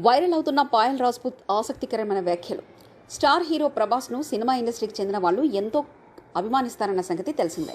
Viral అవుతున్న పాయల్ రాజ్పుత్ ఆసక్తికరమైన వ్యాఖ్యలు. స్టార్ హీరో ప్రభాస్ను సినిమా ఇండస్ట్రీకి చెందిన వాళ్ళు ఎంతో అభిమానిస్తారన్న సంగతి తెలిసిందే.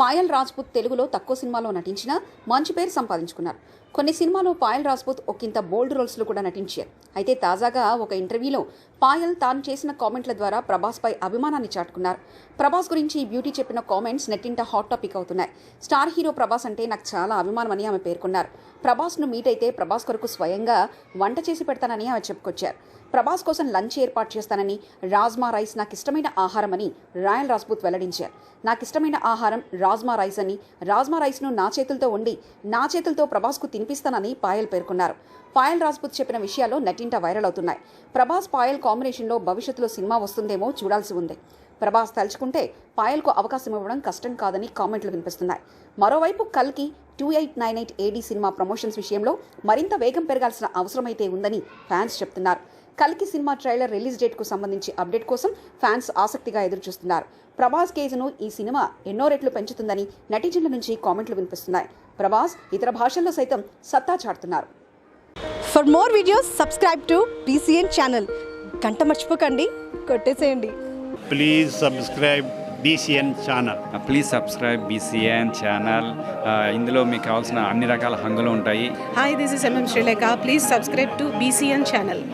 పాయల్ రాజ్పుత్ తెలుగులో తక్కువ సినిమాలో నటించినా మంచి పేరు సంపాదించుకున్నారు. కొన్ని సినిమాలో పాయల్ రాజ్పుత్ ఒకంత బోల్డ్ రోల్స్లో కూడా నటించారు. అయితే తాజాగా ఒక ఇంటర్వ్యూలో పాయల్ తాను చేసిన కామెంట్ల ద్వారా ప్రభాస్పై అభిమానాన్ని చాటుకున్నారు. ప్రభాస్ గురించి బ్యూటీ చెప్పిన కామెంట్స్ నెట్టింట హాట్ టాపిక్ అవుతున్నాయి. స్టార్ హీరో ప్రభాస్ అంటే నాకు చాలా అభిమానమని ఆమె పేర్కొన్నారు. ప్రభాస్ను మీట్ అయితే ప్రభాస్ కొరకు స్వయంగా వంట చేసి పెడతానని ఆమె చెప్పుకొచ్చారు. ప్రభాస్ కోసం లంచ్ ఏర్పాటు చేస్తానని రాజ్మా రైస్ నాకు ఇష్టమైన ఆహారం అని రాయల్ రాజ్పుత్ వెల్లడించారు. నాకు ఇష్టమైన ఆహారం రాజ్మా రైస్ అని రాజ్మా రైస్ను నా చేతులతో వండి నా చేతులతో ప్రభాస్కు వినిపిస్తానని పాయల్ పేర్కొన్నారు. పాయల్ రాజ్పుత్ చెప్పిన విషయాలు నెట్టింట వైరల్ అవుతున్నాయి. ప్రభాస్ పాయల్ కాంబినేషన్లో భవిష్యత్తులో సినిమా వస్తుందేమో చూడాల్సి ఉంది. ప్రభాస్ తలుచుకుంటే పాయల్కు అవకాశం ఇవ్వడం కష్టం కాదని కామెంట్లు వినిపిస్తున్నాయి. మరోవైపు కల్కి two eight nine eight AD cinema promotions విషయంలో మరింత వేగం పెరగాల్సిన అవసరమైతే ఉందని ఫ్యాన్స్ చెప్తున్నారు. కల్కి సినిమా ట్రైలర్ రిలీజ్ డేట్కు సంబంధించి అప్డేట్ కోసం ఫ్యాన్స్ ఆసక్తిగా ఎదురుచూస్తున్నారు. ప్రభాస్ కేజును ఈ సినిమా ఎన్నో రెట్లు పెంచుతుందని నటిజన్ల నుంచి కామెంట్లు వినిపిస్తున్నాయి. ప్రభాస్ ఇతర భాషల్లో సైతం సత్తా చాటుతున్నారు. For more videos subscribe to BCN channel గంట మర్చిపోకండి. కొట్టేసేయండి. Please subscribe BCN channel please subscribe BCN channel ఇందులో మీకు కావాల్సిన అన్ని రకాల హంగులు ఉంటాయి. Hi, this is MM Sri Lanka. Please subscribe to BCN channel.